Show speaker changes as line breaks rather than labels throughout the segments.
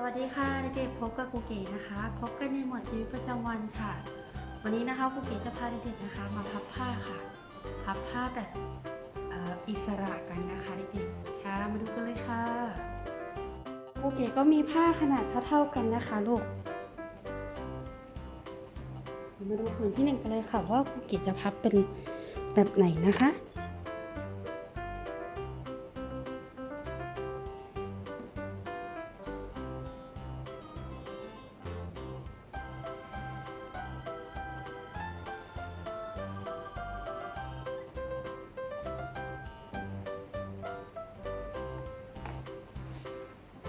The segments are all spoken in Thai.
สวัสดีค่ะเด็กๆพบกับครูเก๋นะคะ พบกันในหมวดชีวิตประจำวันค่ะ วันนี้นะคะครูเก๋จะพาเด็กๆนะคะ มาพับผ้าค่ะพับผ้าแบบอ่ออิสระกันนะคะเด็กๆค่ะมาดูกันเลยค่ะครูเก๋ก็มีผ้าขนาดเท่าๆกันนะคะลูกมาดูผืนที่หนึ่งกันเลยค่ะว่าครูเก๋จะพับเป็นแบบไหนนะคะ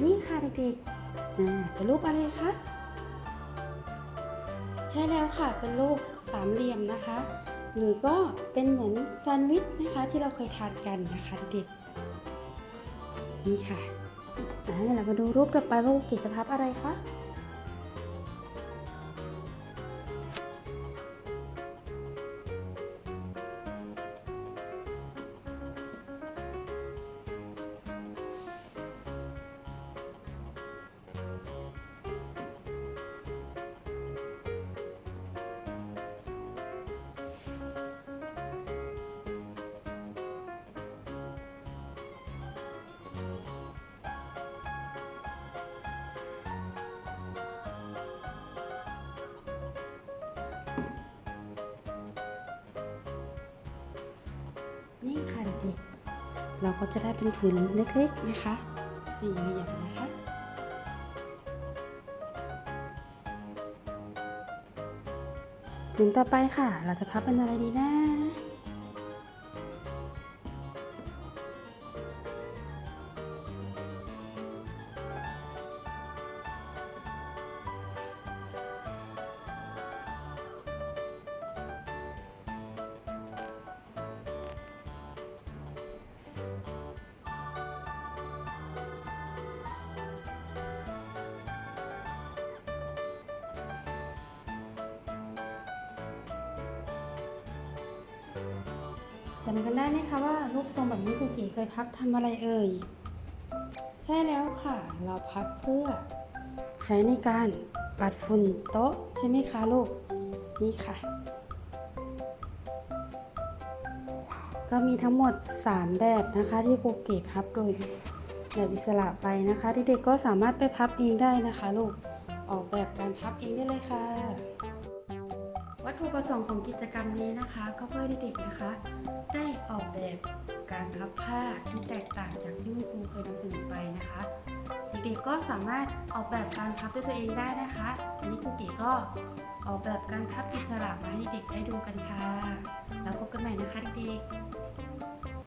นี่ค่ะเด็กๆอ่าเป็นรูปอะไรคะใช่แล้วค่ะเป็นรูปสามเหลี่ยมนะคะ หรือก็เป็นเหมือนแซนด์วิชนะคะที่เราเคยทานกันนะคะเด็กๆนี่ค่ะเรามาดูรูปต่อไปว่ากิจพับอะไรคะ นี่ค่ะเด็กเราก็จะได้เป็นผืนเล็กๆนะคะสี่เหลี่ยมนะคะผืนต่อไปค่ะ เราจะพับเป็นอะไรดีนะ จำกันได้ไหมคะว่ารูปทรงแบบนี้ครูเก๋เคยพับทำอะไรเอ่ย ใช่แล้วค่ะ เราพับเพื่อ ใช้ในการปัดฝุ่นโต๊ะใช่ไหมคะลูก นี่ค่ะ ก็มีทั้งหมด 3 แบบนะคะที่ครูเก๋พับโดยแบบอิสระไปนะคะเด็กๆก็สามารถไปพับเองได้นะคะ ลูก ออกแบบการพับเองได้เลยค่ะ วัตถุประสงค์ของกิจกรรมนี้นะคะ ก็เพื่อเด็กๆนะคะ ได้ออกแบบการพับผ้าที่แตกต่างจากที่คุครูเคยนำเสนอไปนะคะ เด็กๆก็สามารถออกแบบการพับด้วยตัวเองได้นะคะอันนี้ครูเก๋ก็ออกแบบการพับอิสระมาให้เด็กได้ดูกันค่ะ แล้วพบกันใหม่นะคะเด็ก